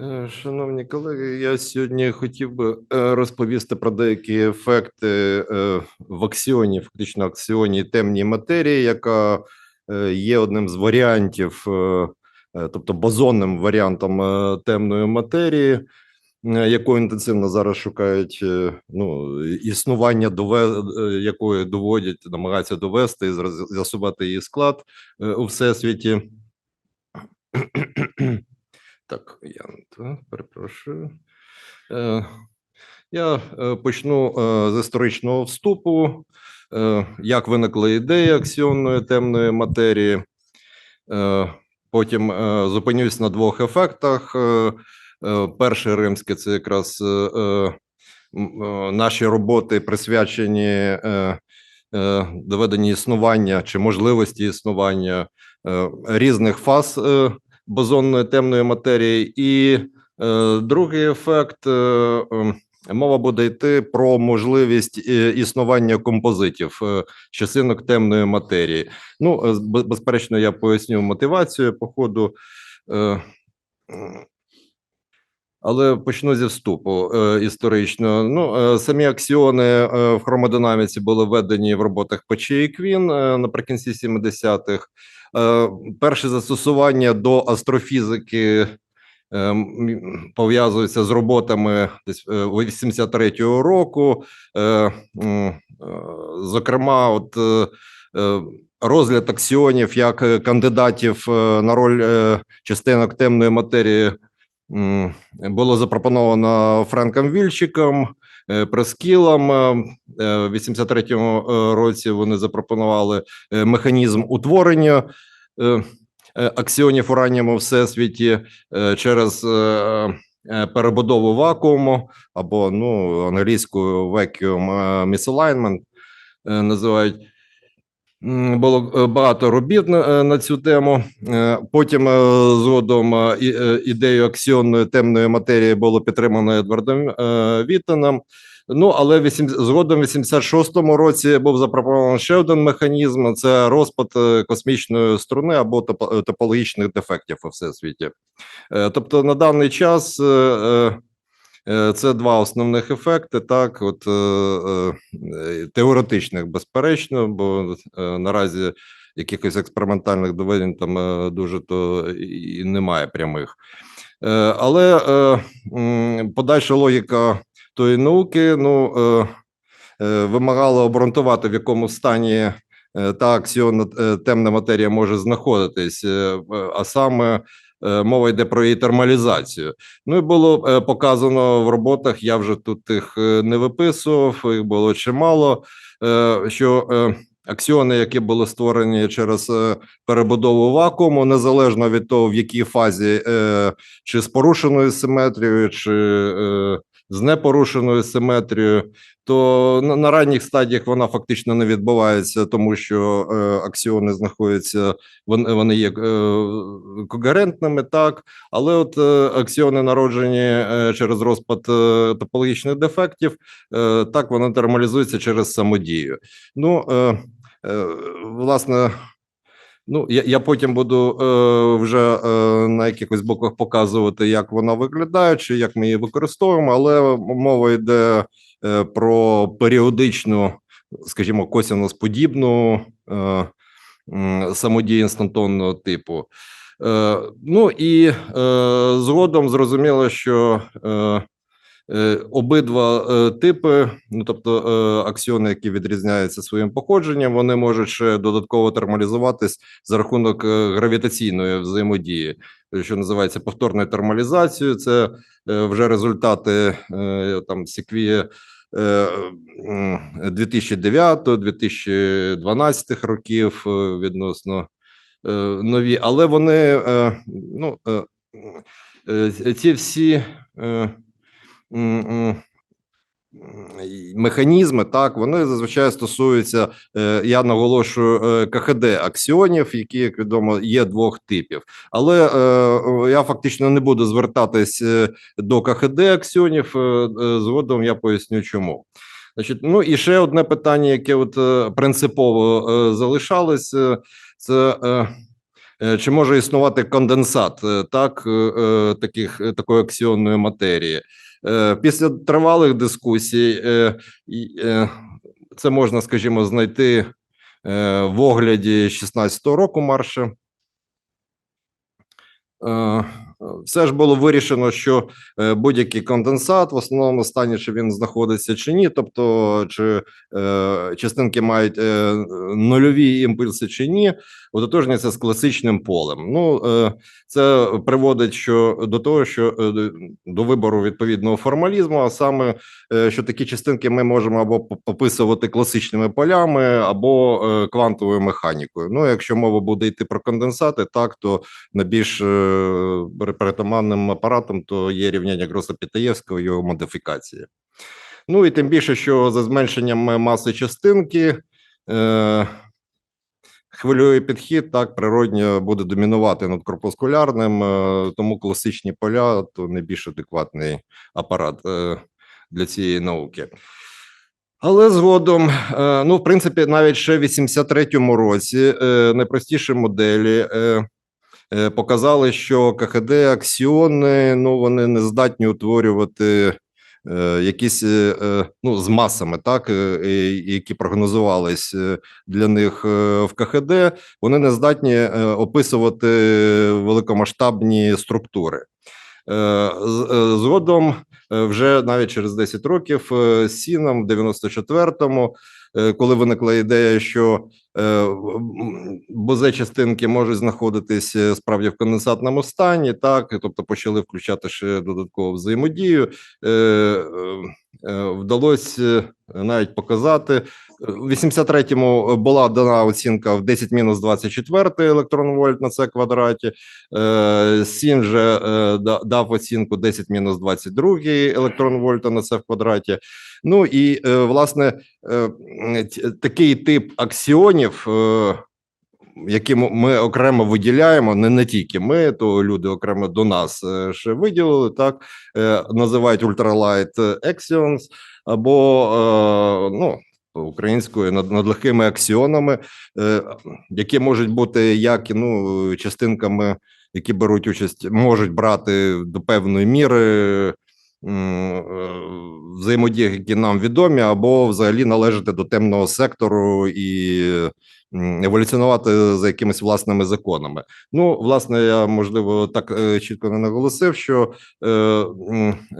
Е, Шановні колеги, я сьогодні хотів би е, розповісти про деякі ефекти е, в аксіоні, фактично аксіоні темній матерії, яка є одним з варіантів, тобто бозонним варіантом темної матерії, яку інтенсивно зараз шукають ну, існування, дове, якої доводять, намагаються довести і з'ясувати її склад у всесвіті. Так, я перепрошую. Е, я е, почну е, з історичного вступу. Як виникла ідея аксіонної темної матерії. Потім зупинюсь на двох ефектах. Перший римський це якраз наші роботи присвячені доведенні існування чи можливості існування різних фаз бозонної темної матерії, і е, другий ефект. е, ем, Мова буде йти про можливість е, існування композитів е, частинок темної матерії. Ну, е, безперечно, я поясню мотивацію по ходу. Але почну зі вступу історично. Ну, самі аксіони в хромодинаміці були введені в роботах Печі і Квін наприкінці 70-х. Е, перше застосування до астрофізики е, пов'язується з роботами десь е, 83-го року. Е, е, Зокрема, от розгляд аксіонів як кандидатів на роль частинок темної матерії було запропоновано Френком Вільчиком, е, Прескілом. Е, е, В 83-му е, році вони запропонували механізм утворення аксіонів у ранньому всесвіті через перебудову вакууму або ну англійською vacuum misalignment називають. Було е, багато робіт на, е, на цю тему. Е, Потім згодом ідею аксіонної темної матерії було підтримано Едвардом Віттеном. Ну але вісім, згодом в 86-му році був запропонований ще один механізм: це розпад космічної струни або топологічних дефектів у всесвіті. Тобто на даний час це два основних ефекти. Так, от е, е, е, теоретичних, безперечно, бо е, наразі якихось експериментальних доведень там е, дуже то і немає прямих. Е, Але е, подальша логіка тої науки ну, е, е, вимагала обґрунтувати, в якому стані е, та аксіонна е, темна матерія може знаходитись, е, а саме е, мова йде про її термалізацію. Ну і було е, показано в роботах. Я вже тут їх е, не виписував, їх було чимало. е, Що е, аксіони, які були створені через е, перебудову вакууму, незалежно від того, в якій фазі, е, чи з порушеною симетрією, чи е, з непорушеною симетрією, то на, на ранніх стадіях вона фактично не відбувається, тому що е, аксіони знаходяться, вони, вони є е, когерентними, так, але от е, аксіони народжені е, через розпад е, топологічних дефектів, е, так вони термалізуються через самодію. Ну, е, е, власне, ну я, я потім буду е, вже е, на якихось боках показувати, як вона виглядає, чи як ми її використовуємо, але мова йде е, про періодичну, скажімо, косінусподібну е, м, самодію інстантонного типу. Е, ну і е, згодом зрозуміло, що е, е, обидва е, типи, ну тобто е, аксіони, які відрізняються своїм походженням, вони можуть ще додатково термалізуватись за рахунок е, гравітаційної взаємодії, що називається повторною термалізацією. Це е, вже результати е, там Сіквія. 2009-2012 років е, відносно е, нові, але вони е, ну е, е, ці всі е, механізми, так вони зазвичай стосуються. е, Я наголошую е, КХД аксіонів, які, як відомо, є двох типів. Але е, я фактично не буду звертатись до КХД аксіонів. Згодом я поясню, чому. Значить, ну і ще одне питання, яке от принципово залишалось, це Чи може існувати конденсат так, таких, такої аксіонної матерії? Е, Після тривалих дискусій е, е, це можна, скажімо, знайти в огляді 16-го року марша. Все ж було вирішено, що е, будь-який конденсат в основному стані, чи він знаходиться чи ні, тобто чи е, частинки мають е, нульові імпульси чи ні, ототожняться з класичним полем. Ну е, це приводить що до того, що е, до- вибору відповідного формалізму, а саме е, що такі частинки ми можемо або описувати класичними полями, або е, квантовою механікою. Ну, якщо мова буде йти про конденсати, так то найбільш е, перетаманним апаратом то є рівняння Гроса Пітаєвського його модифікації. Ну і тим більше, що за зменшенням маси частинки. Е, Хвильовий підхід так природньо буде домінувати над корпускулярним, е, тому класичні поля то найбільш адекватний апарат е, для цієї науки. Але згодом, е, ну, в принципі, навіть ще в 83-му році найпростіші моделі показали, що КХД аксіони ну, вони не здатні утворювати е, якісь е, е, ну, з масами, так, е, е, які прогнозувались е, для них е, в КХД, вони не здатні е, описувати великомасштабні структури. Е, е, Згодом, е, вже навіть через 10 років, е, Сіном в 94-му, е, коли виникла ідея, що е, бозе частинки можуть знаходитись е, справді в конденсатному стані, так, тобто почали включати ще додаткову взаємодію. Е, е, е, Вдалося навіть показати. У 83-му була дана оцінка в 10 мінус 24 електрон вольт на це квадраті. Е, Сін же е, дав оцінку 10 мінус 22 електрон вольта на це в квадраті. Ну і е, власне е, такий тип аксіонів, е, які ми окремо виділяємо, не, не тільки ми, то люди окремо до нас е, ще виділили, так е, називають ультралайт actions або е, ну. Українською над, легкими аксіонами, які можуть бути як ну, частинками які беруть участь, можуть брати до певної міри е, взаємодії, які нам відомі, або взагалі належати до темного сектору і еволюціонувати за якимись власними законами. Ну, власне, я можливо так е, чітко не наголосив, що е,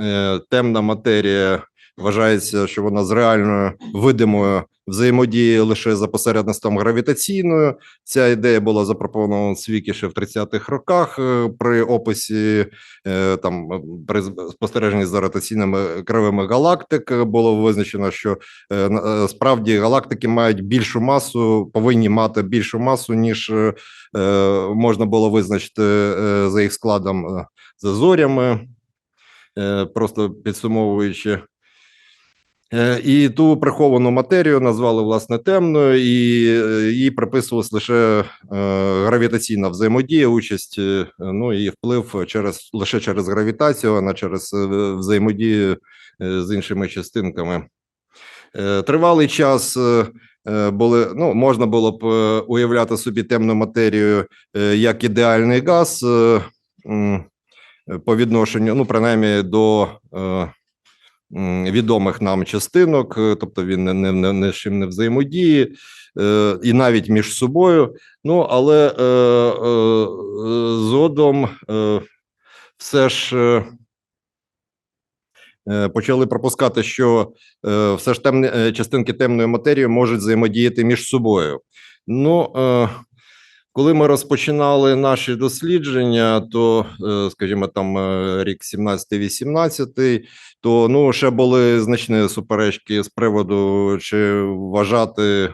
е, темна матерія вважається, що вона з реальною видимою взаємодіє лише за посередництвом гравітаційною. Ця ідея була запропонована Свікі ще в 30-х роках е, при описі е, там при спостереженні за ротаційними кривими галактик було визначено, що е, справді галактики мають більшу масу, повинні мати більшу масу, ніж можна було визначити за їх складом за зорями, просто підсумовуючи. Е, І ту приховану матерію назвали власне темною, і е, їй приписувалась лише е, гравітаційна взаємодія, участь, ну і вплив через лише через гравітацію, а не через взаємодію з іншими частинками. Тривалий час були ну можна було б уявляти собі темну матерію як ідеальний газ по відношенню, ну принаймні до відомих нам частинок, е, тобто він не, не, не, з чим не взаємодіє, е, і навіть між собою. Ну але е, е, згодом е, все ж. е, Почали пропускати, що е, все ж темні частинки темної матерії можуть взаємодіяти між собою. Ну, е, коли ми розпочинали наші дослідження, то, е, скажімо, там е, рік 17-18, то ну ще були значні суперечки з приводу, чи вважати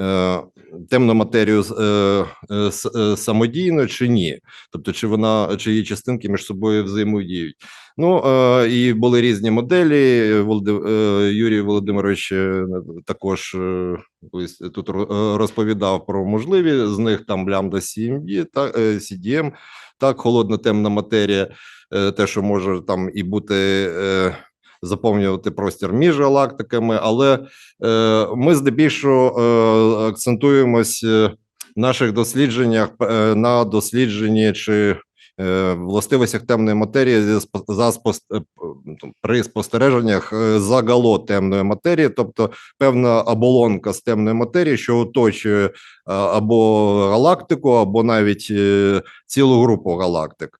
е, темну матерію е, е, е, самодійно чи ні, тобто чи вона чи її частинки між собою взаємодіють. Ну е, і були різні моделі. Е, Юрій Володимирович е, також тут розповідав про можливі з них там лямбда CMD, та CDM, так холодна темна матерія, те, що може там і бути. Заповнювати простір між галактиками, але е, ми здебільшого е, акцентуємось е, наших дослідженнях е, на дослідженні чи властивостях темної матерії за е, ну, при спостереженнях е, загало темної матерії, тобто певна оболонка з темної матерії, що оточує е, або галактику, або навіть е, цілу групу галактик.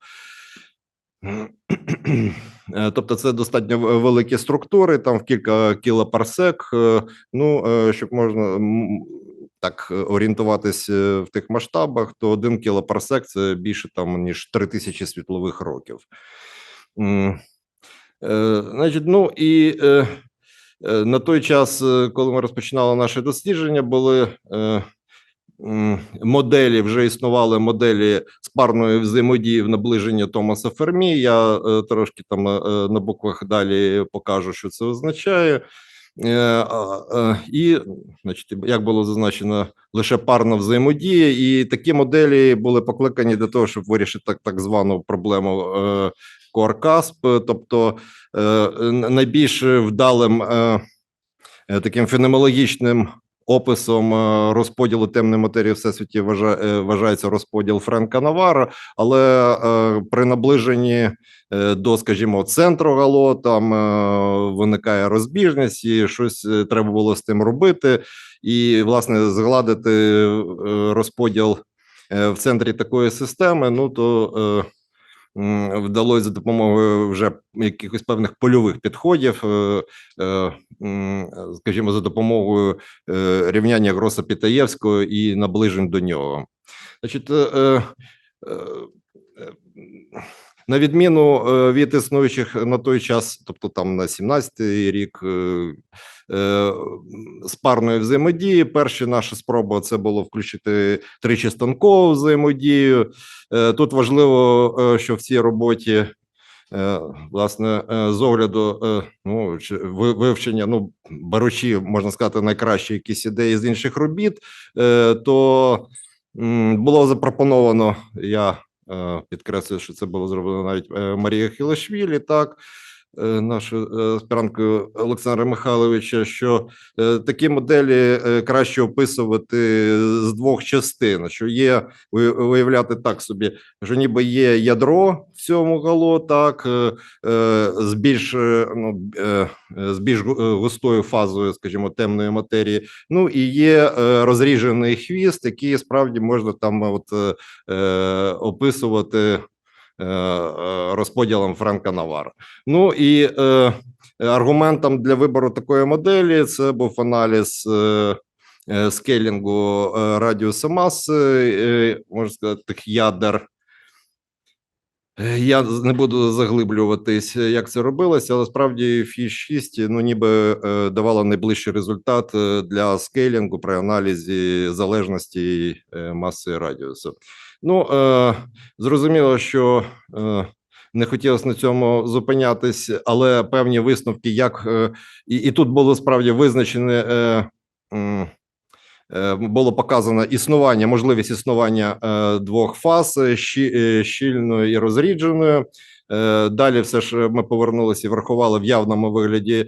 Е, Тобто це достатньо великі структури, там в кілька кілопарсек. е, Ну, е, щоб можна так е, орієнтуватись е, в тих масштабах, то один кілопарсек це більше там ніж 3000 світлових років. Е, Значить, ну і на той час, коли ми розпочинали наше дослідження, були моделі, вже існували моделі спарної взаємодії в наближенні Томаса Фермі. Я трошки там на буквах далі покажу, що це означає. Е, е, І, значить, як було зазначено, лише парна взаємодія, і такі моделі були покликані для того, щоб вирішити так, так звану проблему Коркасп, Core-CASP, тобто е, найбільш вдалим е, е, таким феноменологічним описом е, розподілу темної матерії всесвіті е, вважається розподіл Френка Навара, але е, при наближенні до, скажімо, центру гало там виникає розбіжність, і щось треба було з тим робити, і власне згладити розподіл в центрі такої системи. Ну то вдалося за допомогою вже якихось певних польових підходів, е, е, скажімо, за допомогою е, рівняння Гроса Пітаєвського і наближень до нього. Значить, на відміну е, від існуючих на той час, тобто там на 17-й рік е, е, спарної взаємодії, перші наша спроба це було включити тричистанкову взаємодію. Е, Тут важливо, що в цій роботі. Власне, з огляду ну, вивчення, ну беручи, можна сказати, найкращі якісь ідеї з інших робіт, то було запропоновано. Я підкреслюю, що це було зроблено навіть е, Марія Хілашвілі, так. е, нашою е, аспіранткою Олександра Михайловича, що е, такі моделі е, краще описувати з двох частин, що є виявляти так собі, що ніби є ядро в цьому гало, так е, е, з більш е, ну, е, е, з більш е, густою фазою, скажімо, темної матерії. Ну і є е, розріжений хвіст, який справді можна там от е, е, описувати е, е, розподілом Франка Навара. Ну і е, аргументом для вибору такої моделі це був аналіз. Е, е, Скейлінгу е, радіуса маси, е, можна сказати, тих ядер. Е, Я не буду заглиблюватись, е, як це робилося, але справді фі 6 ну ніби е, давала найближчий результат е, для скейлінгу при аналізі залежності е, маси і радіусу. Ну е, зрозуміло, що е, не хотілося на цьому зупинятись, але певні висновки, як е, і, і тут було справді визначене. Е, е, було показано існування, можливість існування е, двох фаз е, щі- щільної і розрідженої. Е, Далі все ж ми повернулися і врахували в явному вигляді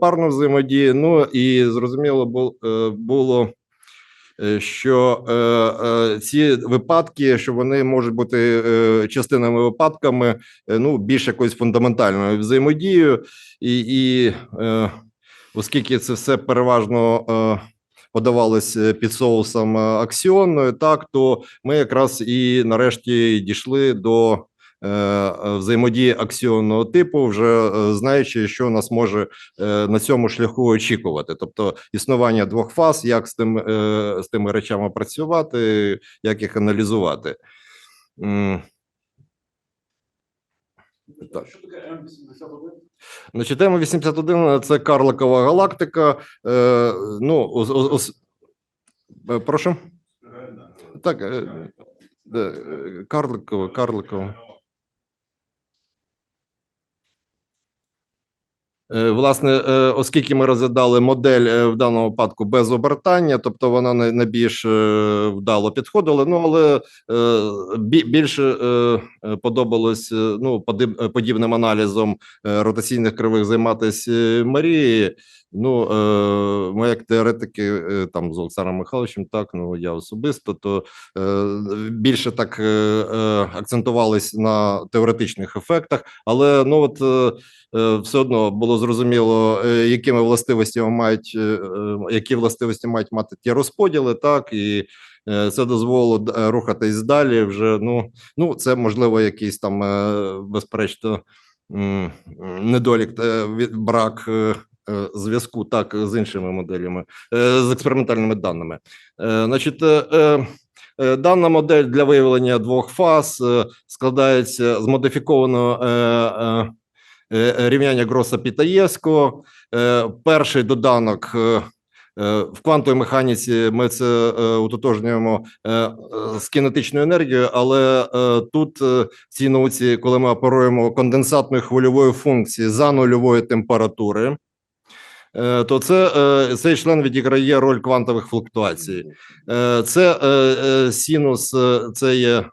парну взаємодію. Ну і зрозуміло було, що е, е, ці випадки, що вони можуть бути е, частинами випадками, е, ну більш якоюсь фундаментальною взаємодією, і, і е, оскільки це все переважно. е, подавалось е, під соусом е, аксіонною, так то ми якраз і нарешті дійшли до е, е, взаємодії аксіонного типу, вже е, знаючи, що нас може е, на цьому шляху очікувати, тобто існування двох фаз, як з тим е, з тими речами працювати, як їх аналізувати. Так. Що таке М81? Значить, тема 81 – це карликова галактика. Е, ну, ос- ос- ос- е, прошу. Так, е, е, е, карликова, карликова. Е, Власне, е, оскільки ми розглядали модель е, в даному випадку без обертання, тобто вона найбільш е, вдало підходила. Ну але е, більше е, е, подобалось е, ну е, подібним аналізом е, ротаційних кривих займатися Марії. Ну, е, ми як теоретики, е, там з Олександром Михайловичем, так, ну я особисто, то е, більше так акцентувались на теоретичних ефектах, але ну от все одно було зрозуміло, якими властивостями мають, які властивості мають мати ті розподіли, так, і це дозволило рухатись далі. Вже ну, ну це можливо якийсь там, безперечно, недолік, брак. Е, Зв'язку так з іншими моделями, е, з експериментальними даними. Е, Значить, дана модель для виявлення двох фаз складається з модифікованого рівняння Гроса Пітаєвського. Перший доданок в квантовій механіці ми це утотожнюємо з кинетичною енергією, але тут в цій науці, коли ми оперуємо конденсатною хвильовою функцією за нульової температури, то це е, цей член відіграє роль квантових флуктуацій. Е, Це е, е, синус, е, це є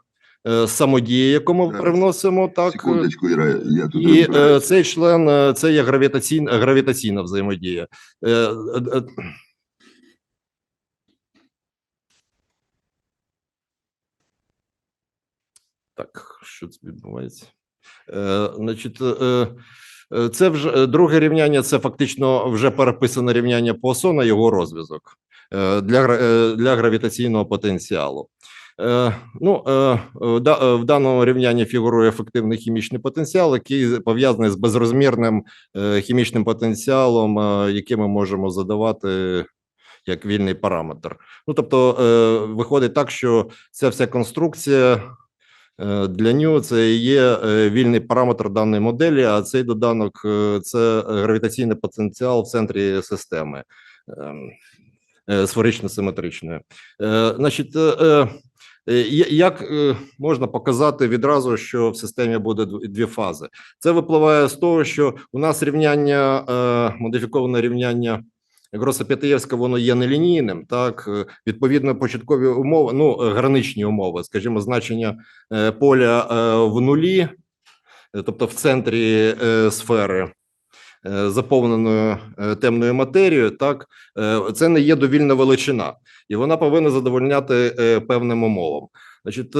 е, самодія, яку ми привносимо так. Секундочку, Іра, я тут І е, цей член е, це є гравітаційна гравітаційна взаємодія. Е, е, е, Так, що це відбувається? Е, значить, е, е, це вже е, друге рівняння. Це фактично вже переписане рівняння Поассона, його розв'язок е, для, е, для гравітаційного потенціалу. Е, ну, е, в да- е, в даному рівнянні фігурує ефективний хімічний потенціал, який пов'язаний з безрозмірним е, хімічним потенціалом, е, який ми можемо задавати як вільний параметр. Ну, тобто, е, виходить так, що ця вся конструкція е, для нього це є е, вільний параметр даної моделі, а цей доданок е, це гравітаційний потенціал в центрі системи ем, е, сферично-симетричної. Е, Значить, е, е, як е, можна показати відразу, що в системі буде дв- дві фази? Це випливає з того, що у нас рівняння, е, модифіковане рівняння Гроса П'ятиєвська, воно є нелінійним. Так, Е, відповідно, початкові умови, ну е, граничні умови, скажімо, значення е, поля в нулі, тобто в центрі сфери. Заповненою темною матерією, так це не є довільна величина, і вона повинна задовольняти певним умовам. Значить,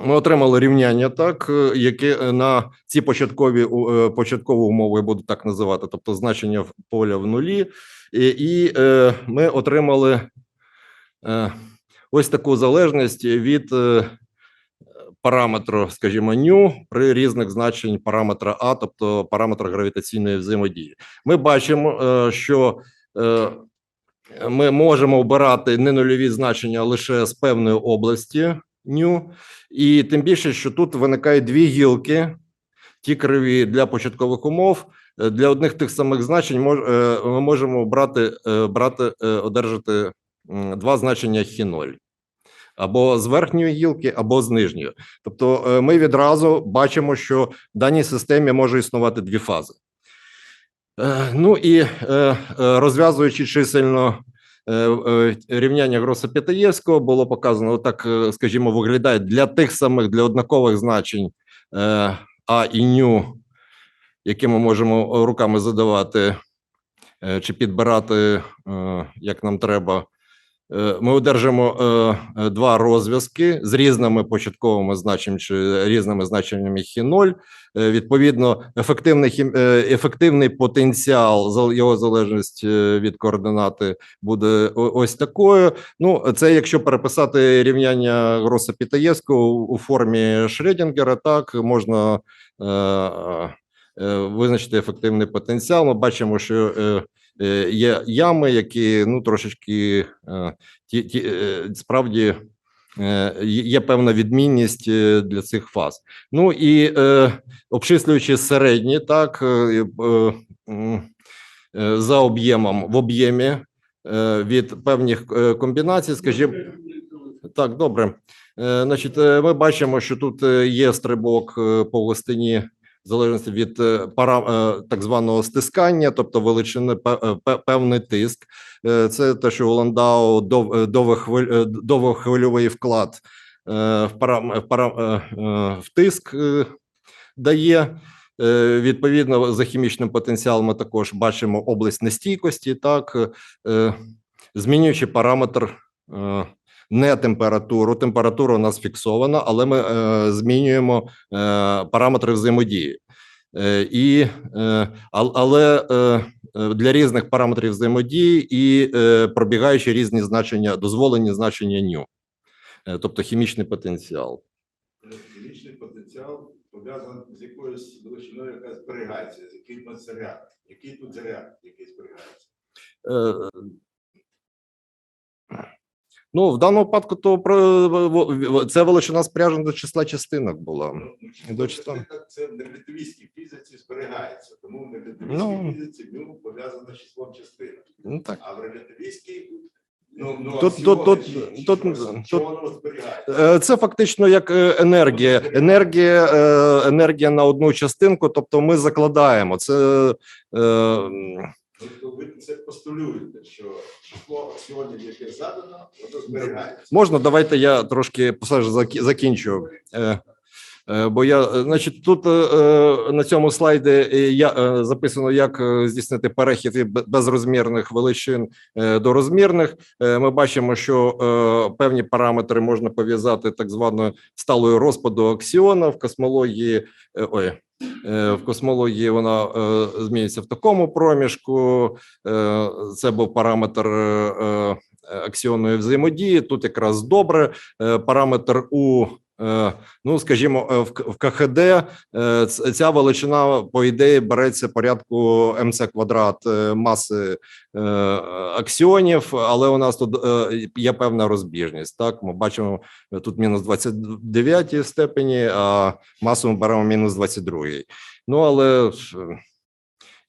ми отримали рівняння, так е, яке е, на ці початкові е, початкові умови я буду так називати, тобто значення поля в нулі, і, і е, ми отримали е, ось таку залежність від е, параметру, скажімо, ню при різних значень параметра А, тобто параметра гравітаційної взаємодії. Ми бачимо, е, що е, ми можемо обирати не нульові значення лише з певної області ню, і тим більше, що тут виникають дві гілки, ті криві для початкових умов. Е, Для одних тих самих значень е, ми можемо брати, е, брати одержати два значення хі-0. Або з верхньої гілки, або з нижньої. Тобто, ми відразу бачимо, що в даній системі може існувати дві фази. Ну і розв'язуючи чисельно рівняння Гроса П'ятаєвського, було показано так, е, скажімо, виглядає для тих самих для однакових значень е, А і ню, які ми можемо руками задавати е, чи підбирати, е, як нам треба. Е, Ми одержимо е, е, два розв'язки з різними початковими значеннями чи різними значеннями хі-0. Е, Відповідно, ефективний хім- ефективний потенціал його залежність від координати буде ось такою. Ну, це якщо переписати рівняння Гроса Пітаєвського у- формі Шредінгера, так можна визначити ефективний потенціал. Ми бачимо, що є ями, які ну трошечки е, ті, ті е, справді. е, є- певна відмінність е, для цих фаз. Ну і е, обчислюючи середні, так е, е, е, за об'ємом в об'ємі е, від певних е, комбінацій, скажімо, так, добре. Е, Значить, е, ми бачимо, що тут е, є стрибок е, по властині залежності від е, пара, е, так званого стискання, тобто величини е, пе- певний тиск. Це те, що у Ландау дов- довгохвиль- довгохвильовий вклад в пара, пара, в тиск дає. Відповідно, за хімічним потенціалом ми також бачимо область нестійкості, так змінюючи параметр не температуру. Температура у нас фіксована, але ми е, змінюємо е, параметри взаємодії. Е, І, е, але е, е, для різних параметрів взаємодії і е, пробігаючи різні значення, дозволені значення ню, Е, тобто хімічний потенціал. Хімічний потенціал пов'язаний з якоюсь величиною, яка зберігається, з яким заряд, який тут заряд, який зберігається. Е, Ну, в даному випадку, то про в- в- це величина спряжена до числа частинок була. Ну, ну, До числа. Це в нерелятивістській фізиці зберігається, тому в Ну. нерелятивістській фізиці ну, пов'язано з числом частинок. Ну так. А в релятивістській ну, ну, Тут- тут- тут- чи- чи тут- тут- зберігається. Е, Це фактично як е, енергія. Енергія, е, енергія на одну частинку. Тобто, ми закладаємо це. е, Тобто ви це постулюєте, що число аксіонів, яке задано, воно зберігається. Можна, давайте я трошки все ж закі- закінчу. Е, е, Бо я, значить, тут е, на цьому слайді я записано, як здійснити перехід від безрозмірних величин до розмірних. Ми бачимо, що певні параметри можна пов'язати так званою сталою розпаду аксіона в космології. Ой, в космології вона е, змінюється в такому проміжку. Е, Це був параметр. е, е, аксіонної взаємодії. Тут якраз добре. Е, Параметр у е, ну, скажімо, е, в КХД е, ця величина, по ідеї, береться порядку МЦ квадрат е, маси е, аксіонів, але у нас тут е, є певна розбіжність. Так, ми бачимо е, тут мінус 29 степені, а масу ми беремо мінус 22. Ну, але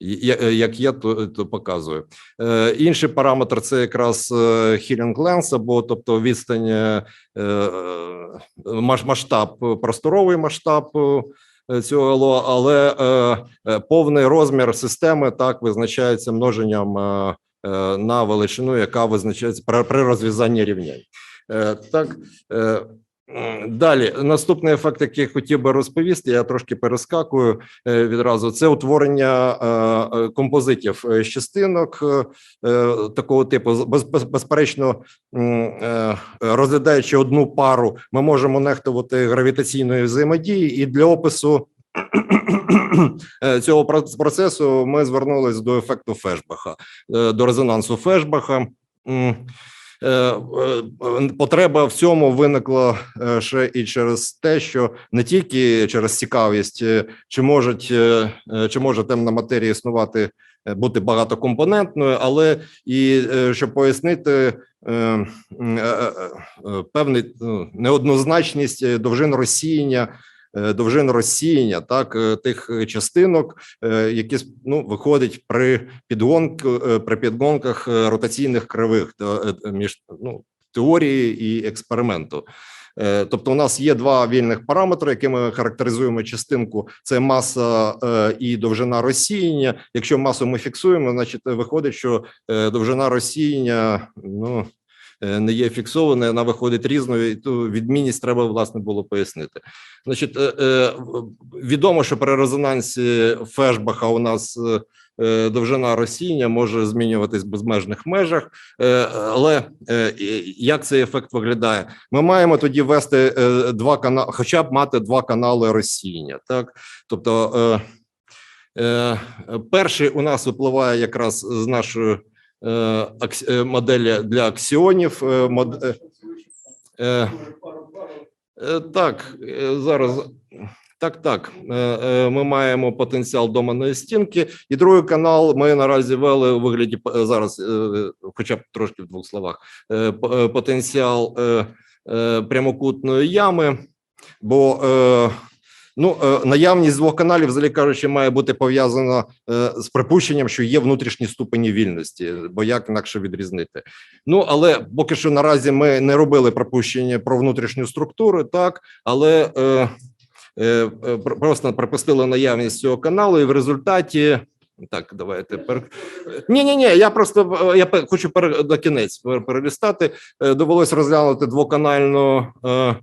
е, е, як є, то, то показую. Е, інший параметр це якраз е, healing length, або тобто відстань, е, е, масштаб, просторовий масштаб е, цього ЛО, але е, е, повний розмір системи так визначається множенням е, е, на величину, яка визначається при, при розв'язанні рівнянь. Е, Так, е, далі наступний ефект, який я хотів би розповісти, я трошки перескакую е, відразу. Це утворення е, е, композитів е, частинок е, е, такого типу. Безперечно, е, розглядаючи одну пару, ми можемо нехтувати гравітаційної взаємодії, і для опису е, цього про- процесу ми звернулись до ефекту Фешбаха, е, до резонансу Фешбаха. Е, е, Потреба в цьому виникла е, ще і через те, що не тільки через цікавість, чи можуть чи може темна матерія існувати, бути багатокомпонентною, але і щоб пояснити певний ну, неоднозначність довжин розсіяння. Е, Довжин розсіяння так е, тих е, частинок, які ну виходять при підгонку е, при підгонках ротаційних кривих між ну теорії і експерименту. Тобто, у нас є два вільних параметри, якими характеризуємо частинку: це маса і довжина розсіяння. Якщо масу ми фіксуємо, значить виходить, що довжина розсіяння ну не є фіксованою, вона виходить різною. І ту відмінність треба власне було пояснити. Значить, е, е, відомо, що при резонансі Фешбаха у нас. е, е, Довжина розсіяння може змінюватись в безмежних межах, Е, але е, як цей ефект виглядає? Ми маємо тоді вести е, два канали, хоча б мати два канали розсіяння. Так, тобто, е, е, перший у нас випливає якраз з нашої е, е, моделі для аксіонів. Е, е, е, е, так, е, зараз. Так, так. Е, е, Ми маємо потенціал доменної стінки, і другий канал ми наразі ввели у вигляді е, зараз, е, хоча б трошки в двох словах. е, е, Потенціал е, е, прямокутної ями, бо е, ну, е, наявність двох каналів, взагалі кажучи, має бути пов'язана е, з припущенням, що є внутрішні ступені вільності, бо як інакше відрізнити. Ну але поки що наразі ми не робили припущення про внутрішню структуру, так але. Е, е, е, просто припустили наявність цього каналу, і в результаті так, давайте пер... Ні, ні, ні. Я просто я хочу пер... до кінець перелістати. Довелось розглянути двоканальну е,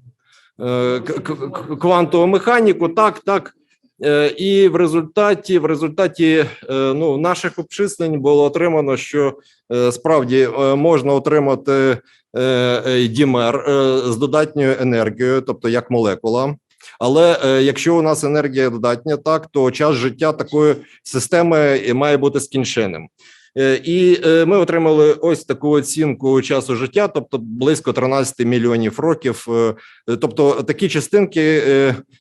квантову механіку. Так, так. Е, І в результаті, в результаті е, ну, наших обчислень було отримано, що е, справді е, можна отримати е, е, дімер е, з додатньою енергією, тобто як молекула. Але е, якщо у нас енергія додатня, так то час життя такої системи має бути скінченим. Е, І е, ми отримали ось таку оцінку часу життя, тобто близько 13 мільйонів років. Е, Тобто такі частинки,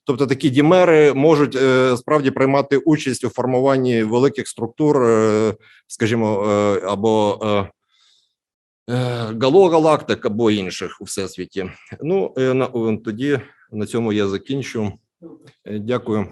тобто такі дімери можуть справді приймати участь у формуванні великих структур, скажімо, або галогалактик, або інших у всесвіті. Ну на- тоді на цьому я закінчу. Дякую.